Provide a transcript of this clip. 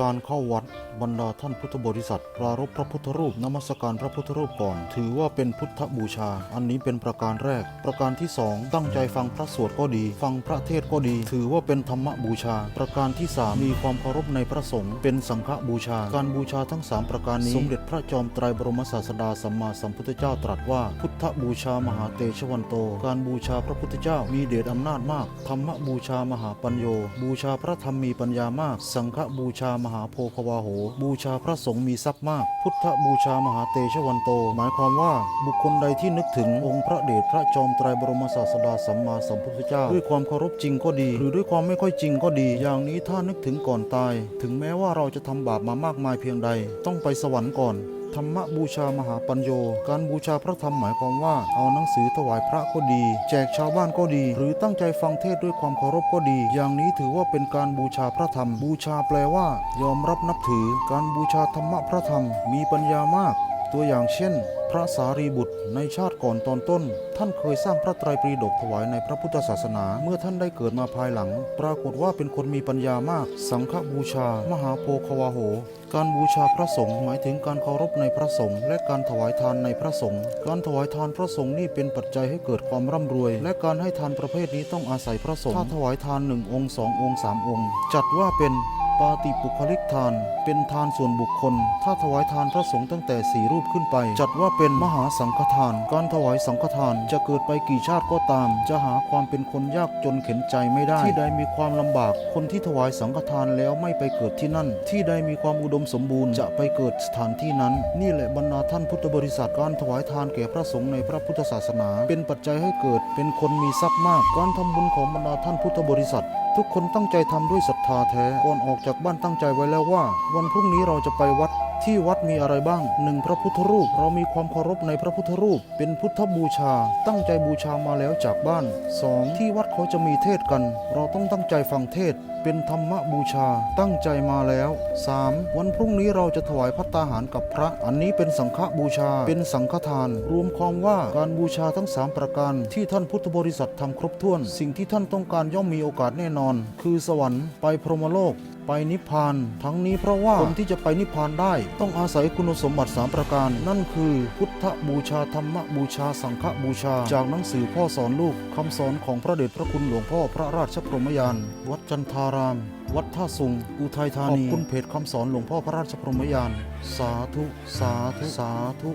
การเข้าวัดบรรดาท่านพุทธบริษัท ปรารภพระพุทธรูปนมัสการพระพุทธรูปก่อน ถือว่าเป็นพุทธบูชา อันนี้เป็นประการแรก ประการที่สองตั้งใจฟังพระสวดก็ดี ฟังพระเทศก็ดี ถือว่าเป็นธรรมบูชา ประการที่สามมีความเคารพในพระสงฆ์เป็นสังฆบูชา การบูชาทั้งสามประการนี้ สมเด็จพระจอมไตรบรมศาสดาสัมมาสัมพุทธเจ้าตรัสว่า พุทธบูชามหาเตชะวันโต การบูชาพระพุทธเจ้ามีเดชอำนาจมาก ธรรมบูชามหาปัญโย บูชาพระธรรมมีปัญญามาก สังฆบูชามหาโพควาโห บูชาพระสงฆ์มีทรัพย์มาก พุทธบูชามหาเตชะวันโต หมายความว่าบุคคลใดที่นึกถึงองค์พระเดชพระจอมไตรบรมศาสดาสัมมาสัมพุทธเจ้า ด้วยความเคารพจริงก็ดี หรือด้วยความไม่ค่อยจริงก็ดี อย่างนี้ถ้านึกถึงก่อนตาย ถึงแม้ว่าเราจะทำบาปมามากมายเพียงใด ต้องไปสวรรค์ก่อน ธรรมบูชามหาปัญโย การบูชาพระธรรมหมายความว่า เอาหนังสือถวายพระก็ดี แจกชาวบ้านก็ดี หรือตั้งใจฟังเทศด้วยความเคารพก็ดี อย่างนี้ถือว่าเป็นการบูชาพระธรรม บูชาแปลว่า ยอมรับนับถือ การบูชาธรรมะพระธรรมมีปัญญามาก ตัวอย่างเช่น พระสารีบุตรในชาติก่อนตอนต้น ท่านเคยสร้างพระไตรปิฎกถวายในพระพุทธศาสนา เมื่อท่านได้เกิดมาภายหลัง ปรากฏว่าเป็นคนมีปัญญามาก สังฆบูชา มหาโพควาโห การบูชาพระสงฆ์หมายถึงการเคารพในพระสงฆ์และการถวายทานในพระสงฆ์การถวายทานพระสงฆ์นี่เป็นปัจจัยให้เกิดความร่ำรวย และการให้ทานประเภทนี้ต้องอาศัยพระสงฆ์ถ้าถวายทานหนึ่งองค์สององค์สามองค์ จัดว่าเป็น ปาติปุคลิกทาน เป็นทานส่วนบุคคล ถ้าถวายทานพระสงฆ์ตั้งแต่สี่รูปขึ้นไป จัดว่าเป็นมหาสังฆทาน การถวายสังฆทานจะเกิดไปกี่ชาติก็ตาม จะหาความเป็นคนยากจนเข็นใจไม่ได้ ที่ใดมีความลำบาก คนที่ถวายสังฆทานแล้วไม่ไปเกิดที่นั่น ที่ใดมีความอุดมสมบูรณ์จะไปเกิดสถานที่นั้น นี่แหละบรรดาท่านพุทธบริษัทการถวายทานแก่พระสงฆ์ในพระพุทธศาสนา เป็นปัจจัยให้เกิดเป็นคนมีทรัพย์มาก การทำบุญของบรรดาท่านพุทธบริษัท ทุกคนตั้งใจทำด้วยศรัทธาแท้ก่อนออกจากบ้านตั้งใจไว้แล้วว่า วันพรุ่งนี้เราจะไปวัดที่วัดมีอะไรบ้างหนึ่งพระพุทธรูป เรามีความเคารพในพระพุทธรูป เป็นพุทธบูชา ตั้งใจบูชามาแล้วจากบ้าน 2. ที่วัดเขาจะมีเทศกัน เราต้องตั้งใจฟังเทศ เป็นธรรมบูชา ตั้งใจมาแล้ว 3. วันพรุ่งนี้เราจะถวายพัตตาหารกับพระ อันนี้เป็นสังฆบูชา เป็นสังฆทาน รวมความว่าการบูชาทั้ง 3 ประการ ที่ท่านพุทธบริษัททำครบถ้วน สิ่งที่ท่านต้องการย่อมมีโอกาสแน่นอนอน คือสวรรค์ไปพรหมโลก ไปนิพพาน ทั้งนี้เพราะว่าคนที่จะไปนิพพานได้ ต้องอาศัยคุณสมบัติ 3 ประการ นั่นคือ พุทธบูชาธรรมบูชาสังฆบูชา จากหนังสือพ่อสอนลูกคำสอนของพระเดชพระคุณหลวงพ่อพระราชพรหมยาน วัดจันทาราม วัดท่าสุง อุทัยธานีขอบคุณเพจคำสอนหลวงพ่อพระราชพรหมยาน สาธุ สาธุ สาธุ